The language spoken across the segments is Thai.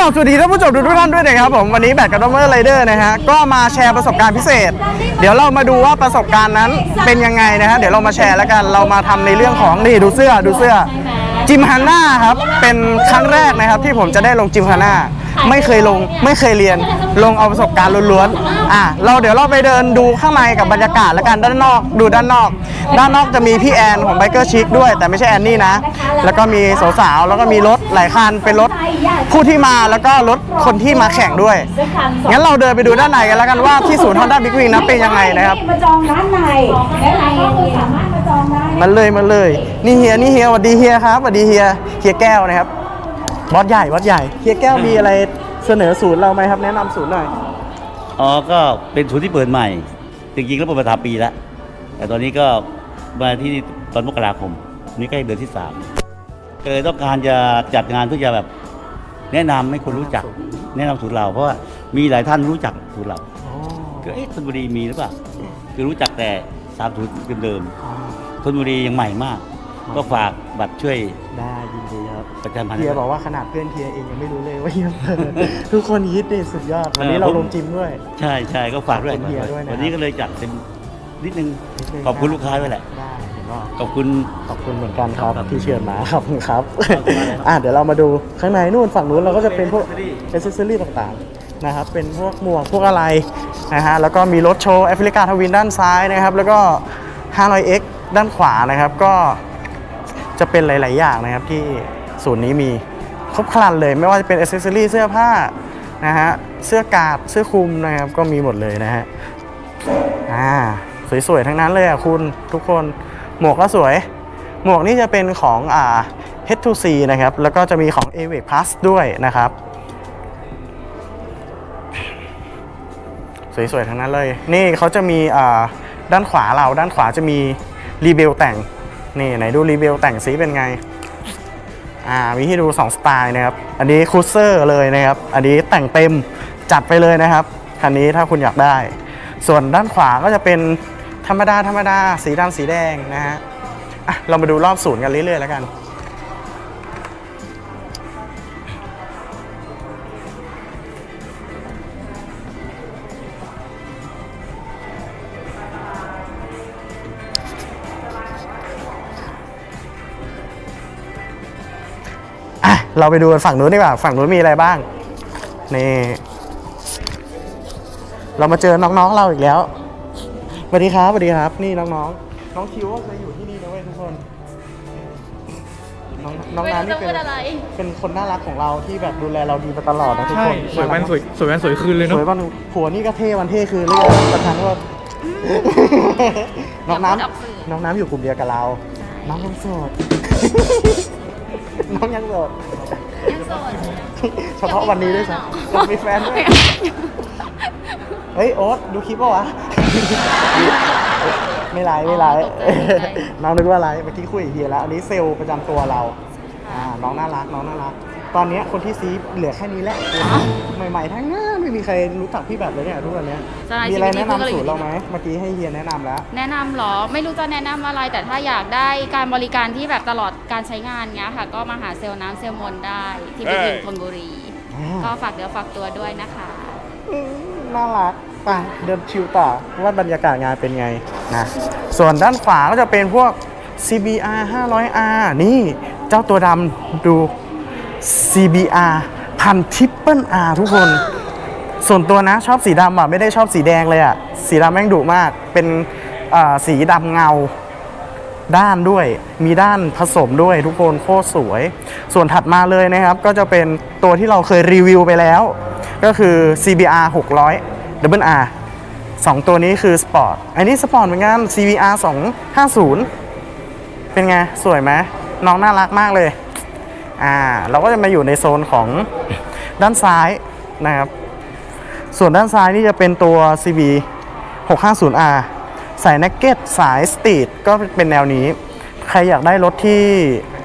สวัสดีท่านผู้ชมทุกท่านด้วยนะครับผมวันนี้แบทกับดอมเมอร์ไรเดอร์นะฮะก็มาแชร์ประสบการณ์พิเศษ เดี๋ยวเรามาดูว่าประสบการณ์นั้นเป็นยังไงนะฮะเดี๋ยวเรามาแชร์แล้วกันเรามาทำในเรื่องของนี่ดูเสื้อดูเสื้อ จิมฮันน่าครับ เป็นครั้งแรกนะครับที่ผมจะได้ลงจิมฮันน่าไม่เคยลงไม่เคยเรียนลงเอาประสบการณ์ล้วนๆอะเราเดี๋ยวเราไปเดินดูข้างในกับบรรยากาศแล้วกันด้านนอกดูด้านนอก ด้านนอกจะมีพี่แอนของไบเกอร์ชิคด้วย แต่ไม่ใช่แอนนี่นะ แล้วก็มีสาวๆแล้วก็มีรถหลายคันเป็นรถผู้ที่มาแล้วก็รถคนที่มาแข่งด้วยงั้นเราเดินไปดูด้านในกันแล้วกันว่าที่ศูนย์ Honda Big Wing นั้นเป็นยังไงนะครับมาจองร้านในนะคะก็สามารถ มาจองได้มันเลยมันเลย นี่เฮียนี่เฮียสวัสดีเฮียครับสวัสดีเฮียเฮียแก้วนะครับบอสใหญ่บอสใหญ่เฮียแก้วมีอะไรเสนอศูนย์เราไหมครับ แนะนำศูนย์หน่อย อ๋อ ก็เป็นศูนย์ที่เปิดใหม่ จริงๆแล้วเปิดมาทำปีแล้ว แต่ตอนนี้ก็มาที่ตอนมกราคม นี่ใกล้เดือนที่สามก็เลยต้องการจะจัดงานเพื่อจะแบบแนะนำให้คนรู้จัก แนะนำศูนย์เรา เพราะว่ามีหลายท่านรู้จักศูนย์เรา ก็เอ๊ะธนบุรีมีหรือเปล่า คือรู้จักแต่สามศูนย์เดิมๆ ธนบุรียังใหม่มาก ก็ฝากบัตรช่วยได้ยินดีครับประชาสัมพันธ์เฮียบอกว่าขนาดเพื่อนเฮียเองยังไม่รู้เลยว่าเฮียเปิดทุกคนฮิตนี่สุดยอดวันนี้เราลงจิมด้วย ใช่ใช่ก็ฝากด้วยขอบคุณเฮียด้วยนะครับวันนี้ก็เลยจัดเป็นนิดนึงนิดนึงขอบคุณลูกค้าด้วยแหละได้เห็นว่าขอบคุณขอบคุณเหมือนกันครับครับที่เชิญมาขอบคุณครับขอบคุณมากเลยครับอะเดี๋ยวเรามาดูข้างในนู่นฝั่งนู้นเราก็จะเป็นพวกเป็นอ c เซอรี่ต่างๆนะครับเป็นพวกหมวกพวกอะไรนะฮะแล้วก็มีรถโชว์แอฟริกาทวินด้านซ้ายนะครับ แล้วก็ 500X ด้านขวานะครับก็จะเป็นหลาย ๆ อย่างนะครับที่ศูนย์นี้มีครบครันเลยไม่ว่าจะเป็นอ c เซอรี่เสื้อผ้านะฮะเสื้อกาดเสื้อคลุมนะครับก็มีหมดเลยนะฮะอ่าสวย ๆ ทั้งนั้นเลยอะคุณทุกคนหมวกก็สวย หมวกนี่จะเป็นของอ่า H2C นะครับแล้วก็จะมีของ a v e c Plus ด้วยนะครับสวย ๆ ทั้งนั้นเลย นี่เขาจะมีอ่าด้านขวาเราด้านขวาจะมี รีเบลแต่ง นี่ไหนดูรีเบลแต่งสีเป็นไง อ่ามีให้ดู 2 สไตล์นะครับ อันนี้คูเซอร์เลยนะครับ อันนี้แต่งเต็มจัดไปเลยนะครับ คันนี้ถ้าคุณอยากได้ ส่วนด้านขวาก็จะเป็นธรรมดาธรรมดาสีดำสีแดงนะฮะ อะ เรามาดูรอบศูนย์กันเรื่อยๆแล้วกัน เราไปดูกันฝั่งนู้นดีกว่า ฝั่งนู้นมีอะไรบ้าง นี่ เรามาเจอน้องๆเราอีกแล้วสวัสดีครับสวัสดีครับ นี่น้องๆ น้องคิวก็เคยอยู่ที่นี่นะเว้ยทุกคน น้องน้องไม่น้ำรู้นี่จะเป็พูนดอะไรเป็นคนน่ารักของเราที่แบบดูแลเราดีมาตลอดนะทุกใช่คนสวยวันสวยสวยวันสวยคืนเลยสเนาะวยวันผัวนี่ก็เท่วันเท่คือเรื่อยกระทั่งว่าน้องน้อย่าพูดออกสื่อำน้องน้ำอยู่กลุ่มเดียวกับเรา น้องยังโสด น้องยังโสดยังโสดเฉพาะวันนี้ด้วยซ้ำยังมีแฟนด้วยเฮ้ย โอ๊ตดูคลิปป่าวะ ไม่ไลฟ์ไม่ไลฟ์อ๋อตกใจน้องนึกว่าไลฟ์เมื่อกี้คุยกับเฮียแล้ว อันนี้เซลล์ประจำตัวเราอ่าน้องน่ารัก น้องน่ารัก ตอนเนี้ยคนที่ซีเหลือแค่นี้แหละใหม่ๆทั้งนั้นไม่มีใครรู้จักพี่แบบเลยเนี่ยทุกวันเนี้ยใช่มีอะไรชีวิตนี้แนะเพิ่งนำเลย สูตรเราไหมเมื่อกี้ให้เฮียแนะนำแล้ว แนะนำเหรอ ไม่รู้จะแนะนำอะไร แต่ถ้าอยากได้การบริการที่แบบตลอดการใช้งานเงี้ยค่ะ ก็มาหาเซลล์น้ำเซลล์มนต์ได้ ที่บิ๊กวิงธนบุรีก็ฝากเดี๋ยวฝากตัวด้วยนะคะ อืมน่ารักไปเดินชิวต่อว่าบรรยากาศงานเป็นไงนะส่วนด้านขวาก็จะเป็นพวก CBR 500R นี่เจ้าตัวดำดู CBR พันทิปเปิล R ทุกคน ส่วนตัวนะชอบสีดำอะ ไม่ได้ชอบสีแดงเลยอะ สีดำแม่งดุมาก เป็นสีดำเงาด้านด้วย มีด้านผสมด้วยทุกคนโคตรสวย ส่วนถัดมาเลยนะครับ ก็จะเป็นตัวที่เราเคยรีวิวไปแล้ว ก็คือ CBR 600 Double R สองตัวนี้คือสปอร์ต อันนี้สปอร์ตเหมือนกัน CBR 250 เป็นไง สวยไหมน้องน่ารักมากเลย อ่าเราก็จะมาอยู่ในโซนของด้านซ้ายนะครับ ส่วนด้านซ้ายนี่จะเป็นตัว CB 650R สายนักเก็ตสายสตรีทก็เป็นแนวนี้ ใครอยากได้รถที่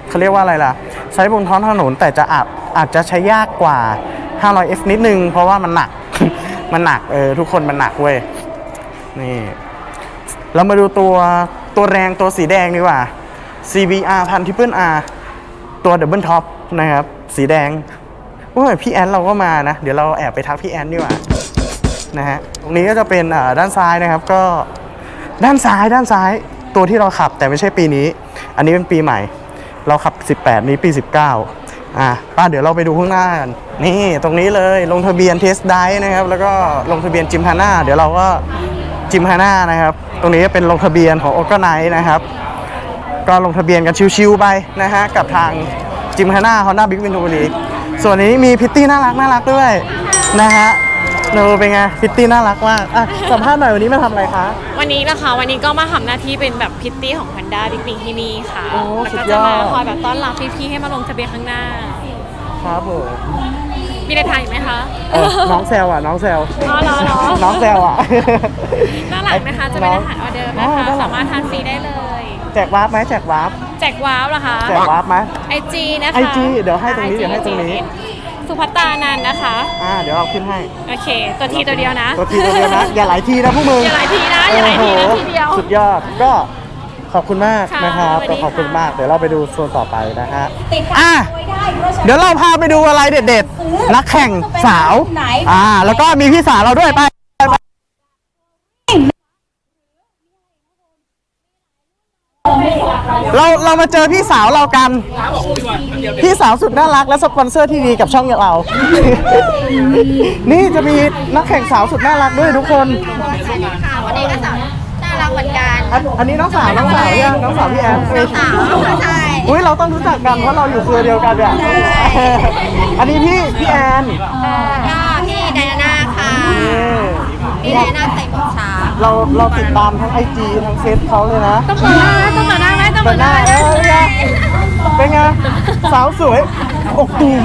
เขาเรียกว่าอะไรล่ะ ใช้บนท้องถนนแต่จะอาจอาจจะใช้ยากกว่า 500F นิดนึง เพราะว่ามันหนัก มันหนักเออทุกคนมันหนักเว้ย นี่เรามาดูตัวตัวแรงตัวสีแดงดีกว่า CBR พันทิปเปิล R ตัวดับเบิลท็อปนะครับ สีแดงโอ้ยพี่แอนเราก็มานะ เดี๋ยวเราแอบไปทักพี่แอนดีกว่านะฮะตรงนี้ก็จะเป็นอ่าด้านซ้ายนะครับก็ด้านซ้ายด้านซ้ายตัวที่เราขับแต่ไม่ใช่ปีนี้ อันนี้เป็นปีใหม่ เราขับ 18 นี้ปี 19อะป้าเดี๋ยวเราไปดูข้างหน้ากันนี่ตรงนี้เลยลงทะเบียนเทสไดนะครับ แล้วก็ลงทะเบียนจิมฮาน่าเดี๋ยวเราก็จิมฮาน่านะครับ ตรงนี้เป็นลงทะเบียนของโอเกไนนะครับ ก็ลงทะเบียนกันชิวๆไปนะฮะ กับทางจิมฮาน่าฮอนด้าบิ๊กวินทูบุรีส่วนนี้มีพิตตี้น่ารักน่ารักด้วยนะฮะโนเป็นไงพิตตี้น่ารักมากอะสัมภาษณ์หน่อยวันนี้มาทำอะไรคะ วันนี้นะคะวันนี้ก็มาทำหน้าที่เป็นแบบพิตตี้ของ Panda Big Big ที่นี่ค่ะโอ้แล้วสุก็ดยจะอด มาคอยแบบต้อนรับพี่ๆให้มาลงทะเบียนข้างหน้า ครับผมมีอะไรทานอีกไหมคะเออน้องแซวอะ น้องแซวอ๋อเหรอเหรอน้องแซวอะ ด้านหลังนะคะจะเป็นอาหารออเดิร์ฟอ๋นะอคะด้านหลัง สามารถทานฟรีได้เลย แจกวาร์ปไหมแจกวาร์ปแจกว้าวเหรอคะแจกวาร์ปไหม ไอจีนะคะ IG เดี๋ยวให้ตรงนี้เดี๋ยวให้ตรงนี้ สุภัตตานันท์นะคะ อ่าเดี๋ยวเราขึ้นให้โอเค ตัวทีตัวเดียวนะ ตัวทีตัวเดียวนะ อย่าหลายทีนะพวกมึงอย่าหลายทีนะอย่าหลายทีนะโอ้โหทีเดียว สุดยอดก็ขอบคุณมากค่ะนะครับสวัสดีขอบคุณค่ะ มากเดี๋ยวเราไปดูโซนต่อไปนะฮะติดอะ ไว้ได้เพราะฉะนั้น เดี๋ยวเราพาไปดูอะไรเด็ดๆ นักแข่งสาว อ่า แล้วก็มีพี่สาวเราด้วยไปไปไป เราเรามาเจอพี่สาวเรากัน พี่สาวสุดน่ารักและสปอนเซอร์ที่ดีกับช่องเรา นี่จะมีนักแข่งสาวสุดน่ารักด้วยทุกคนค่ะวันนี้ก็สาวน่ารักเหมือนกันอันอันนี้น้องสาวน้องสาวยังน้องสาวพี่แอนน้องสาวใช่อุ้ยเราต้องรู้จักกันเพราะเราอยู่เครือเดียวกันเนี่ยอันนี้พี่พี่แอนก็พี่ไดอาน่าค่ะพี่ไดอาน่าใส่หมวกช้างเราเราติดตามทั้งไอจีทั้งเฟซเขาเลยนะต้องเปิดหน้าไหมต้องเปิดหน้า ไหมต้องเปิเปิดดหหน้าน้าเออเป็นไงเป็นไง สาวสวย อกตูม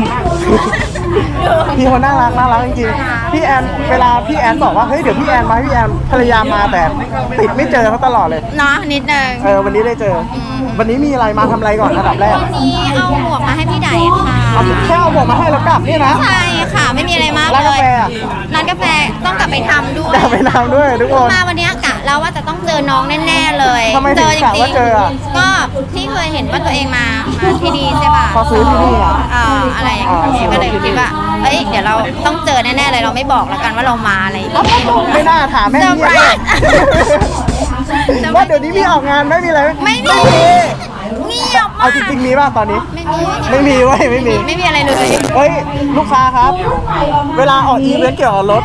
พี่เขาน่ารักน่ารักจริงๆ พี่แอนเวลาพี่แอนบอกว่าเฮ้ยเดี๋ยวพี่แอนมาพี่แอนภรรยามาแต่ติดไม่เจอเขาตลอดเลย เนาะนิดนึงเออวันนี้ได้เจอ วันนี้มีอะไรมาทำอะไรก่อนอันดับแรกวันนี้เอาหมวกมาให้พี่ไดค่ะเอาแค่เอาหมวกมาให้แล้วกลับเนี่ยนะใช่ค่ะไม่มีอะไรมากร้านเลกายแฟอะร้านกาแฟต้องกลับไปทำด้วยอยากไปทำด้วยทุกคนมาวันนี้กะแล้วว่าจะต้องเจอน้องแน่ๆเลยทำไมถึงกะว่าเจออะก็ที่เคยเห็นว่าตัวเองมามาที่นี่ใช่ป่ะพอซื้อที่นี่อะอ่าอะไรอย่างเงี้ยก็เลยคิดว่าเอ้ยเดี๋ยวเราต้องเจอแน่ๆเลยเราไม่บอกแล้วกันว่าเรามาอะไรอย่างเงี้ยไม่น่าถามแม่เซอร์เงีไพยรบส์ ว่าเดี๋ยวนี้มีออกงานไหม่มีอะไรไหไม่มี เงียบมาเอากจริงๆมีป่ะตอนนี้ ไม่มีไม่มีเว้ยไม่มี ไม่มีอะไรเลย เฮ้ยลูกค้าครับ เวลาออกอีเวนต์เกี่ยวกับรถ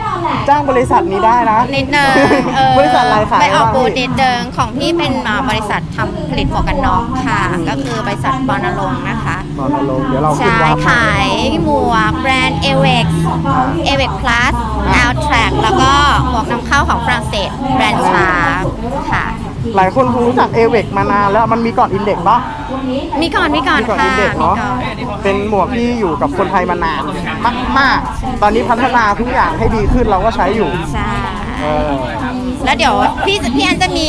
จ้างบริษัทนี้ได้นะ นิดนึงเออบริษัทอะไรขายไปออกบ้างบูธพี่นิดนึงของพี่เป็นอ่าบริษัททำผลิตหมวกกันน็อกค่ะ ก็คือบริษัทบอลลงค์นะคะนอนลงค์เดี๋ยวเราขึ้นใช่วาร์ป ขายหมวกแบรนด์ a v e x a v e x Plus o u t t r a c แล้วก็หมวกนำเข้าของฝรั่งเศสแบรนด์ชาค่ะ หลายคนคงรู้จักเอเวกมานานแล้วมันมีก่อนอินเด็กปะ มีก่อนมีก่อนมีก่อนค่ะอินเด็กมีเนาะก่อนเป็นหมวกที่อยู่กับคนไทยมานานมากๆ ตอนนี้พัฒนาทุกอย่างให้ดีขึ้นเราก็ใช้อยู่ใช่เออแล้วเดี๋ยวพี่พี่อันจะมี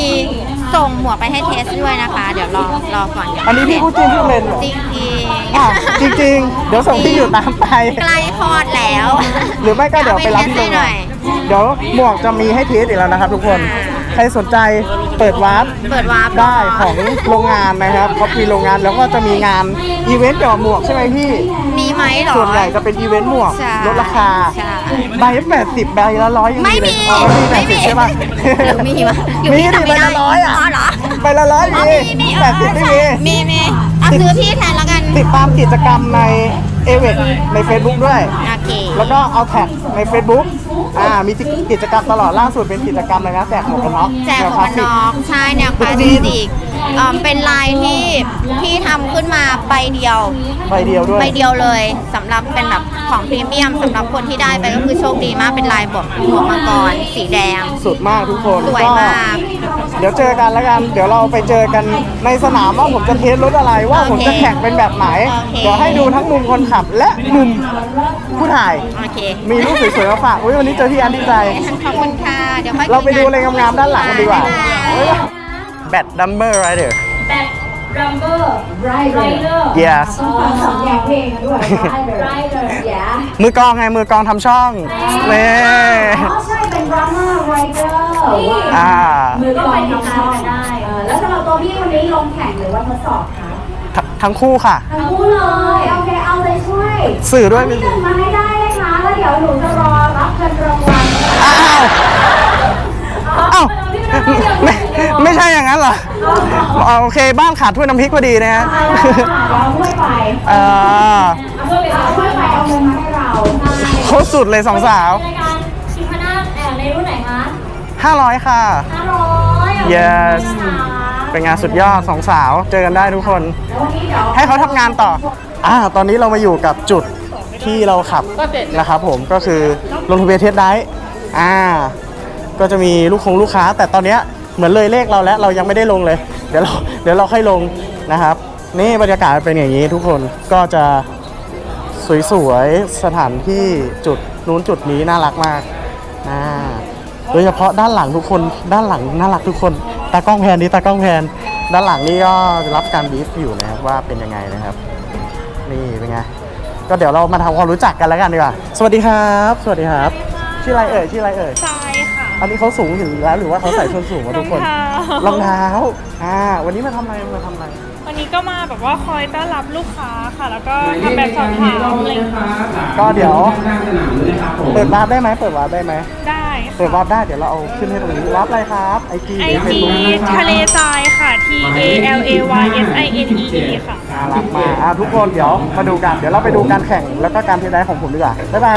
ส่งหมวกไปให้เทสด้วยนะคะ เดี๋ยวรอรอก่อนเดี๋ยวอันนี้พี่พูดจริงพูดเล่นเหรอจริงจริงอะจริงๆ เดี๋ยวส่งที่อยู่ตามไป ใกล้คลอดแล้ว หรือไม่ก็เดี๋ยวไปรับที่โรงหงาน่นอยเดี๋ยวหมวกจะมีให้เทสอีกแล้วนะครับทุกคนค่ะ ใครสนใจเปิดวาร์ปเปิดวาร์ปได้ของโรงงานนะครับเขามีโรงงานแล้วก็จะมีงานอีเวนต์เกี่ยวกับหมวกใช่ไหมพี่ มีไหมเหรอ ส่วนใหญ่จะเป็นอีเวนต์หมวกใช่ลดราคาใช่ ใบแปดสิบใบละร้อยยังไม่เลยมีอ๋อแปไม่ดสิมีบใช่ปะ หรือมีวะหรือมีพี่ดิจำใบไม่ได้ละร้อยอะอ๋อเหรอใบละร้อยอ๋อมีมีมีแปดสิบไม่มีมีมีเอาซื้อพี่แทนแล้วกัน ติดตามกิจกรรมใน เอเวกใน Facebook ด้วย โอเค แล้วก็เอาแท็กใน Facebook อ่ามีกิจกรรมตลอดล่าสุดเป็นกิจกรรมอะไรนะแจกหมวกกันน็อกแจกหมวกกันน็อกใช่แนวคลาสจีสินกเอ่อเป็นลายที่พี่ทำขึ้นมาใบเดียว ใบเดียวด้วย ใบเดียวเลยสำหรับเป็นแบบของพรีเมียมสำหรับคนที่ได้ไปก็คือโชคดีมากเป็นลายบวกหมวกมังกรสีแดง สุดมากทุกคนสวยมาก เดี๋ยวเจอกันแล้วกัน เดี๋ยวเราไปเจอกันในสนามว่าผมจะเทสรถอะไรว่าโอเคผมจะแข่งเป็นแบบไหนโอเคเดี๋ยวให้ดูทั้งมุมคนขับและมุมผู้ถ่าย โอเค มีรูปสวยๆมาฝากอุ้ยวันนี้เจอที่อันดีใจ ขอบคุณค่ะ เดี๋ยวค่อยเราไปดูคุยอะไรงามๆด้านหลังกันดีกว่าบ๊ยบยแบตดัมเบอร์ไรเดอร์ไรเดอร์ yes ต้องฟังสำเนียงเพลงกันด้วยไรเดอร์อย่ามือกลองไงมือกลองทำช่องเน่ อ๋อใช่เป็นรัมเมอร์ไรเดอร์อ่า มือกลองทำช่องได้แล้วสำหรับตัวพี่วันนี้ลงแข่งหรือว่าทดสอบคะทั้งคู่ค่ะ ทั้งคู่เลยโอเคเอาใจช่วยสื่อด้วยที่หนึ่งมาให้ได้นะคะแล้วเดี๋ยวหนูจะรอรับเงินรางวัลอ้าวอ้าวไม่ไม่ใช่อย่างนั้นเหรออ๋อโอเคบ้านขาดถ้วยน้ำพริกพอดีนะฮะเอาถ้วยไปอ่าเอาถ้วยไปเอาถ้วยไปเอาเงินมาให้เราโคตรสุดเลยสองสาว รายการ 500 ค่ะ ห้าร้อย yes เป็นงานสุดยอดสองสาวเจอกันได้ทุกคนแล้ววันนี้เดี๋ยวให้เขาทำงานต่อ อ่า ตอนนี้เรามาอยู่กับจุดที่เราขับนะครับผมก็คือลงทะเบียนเทสได้อ่า ก็จะมีลูกคงลูกค้า แต่ตอนเนี้ยเหมือนเลยเลขเราแล้วเรายังไม่ได้ลงเลย เดี๋ยวเราเดี๋ยวเราค่อยลงนะครับ นี่บรรยากาศเป็นอย่างนี้ทุกคนก็จะสวยๆสถานที่จุดนู้นจุดนี้น่ารักมากอ่า โดยเฉพาะด้านหลังทุกคนด้านหลังน่ารักทุกคนตากล้องแพนนี้ตากล้องแพนด้านหลังนี่ก็รับการบีฟอยู่นะครับว่าเป็นยังไงนะครับ นี่เป็นไงก็เดี๋ยวเรามาทำความรู้จักกันแล้วกันดีกว่าสวัสดีครับ สวัสดีครับ ชื่ออะไรเอ่ยชื่ออะไรเอ่ยทรายค่ะอันนี้เขาสูงอยู่แล้วหรือว่าเขาใส่ส้นสูงวะทุกคนรองเท้ารองเท้าอ่าวันนี้มาทำอะไรมาทำอะไรวันนี้ก็มาแบบว่าคอยต้อนรับลูกค้าค่ะ แล้วก็ทำแบบสอบถามอะไรอย่างเงี้ยก็เดี๋ยวเปิดวาร์ปได้ไหมเปิดวาร์ปได้ไหมได้ เปิดวาร์ปได้เดี๋ยวเราเอาขึ้นให้ตรงนี้วาร์ปอะไรครับไอจีไอจีทะเลทรายค่ะ T A L A Y S I N E E ค่ะ น่ารักมากอะทุกคนเดี๋ยวมาดูกัน เดี๋ยวเราไปดูการแข่งแล้วก็การเทสได้ของผมดีกว่าบ๊ายบาย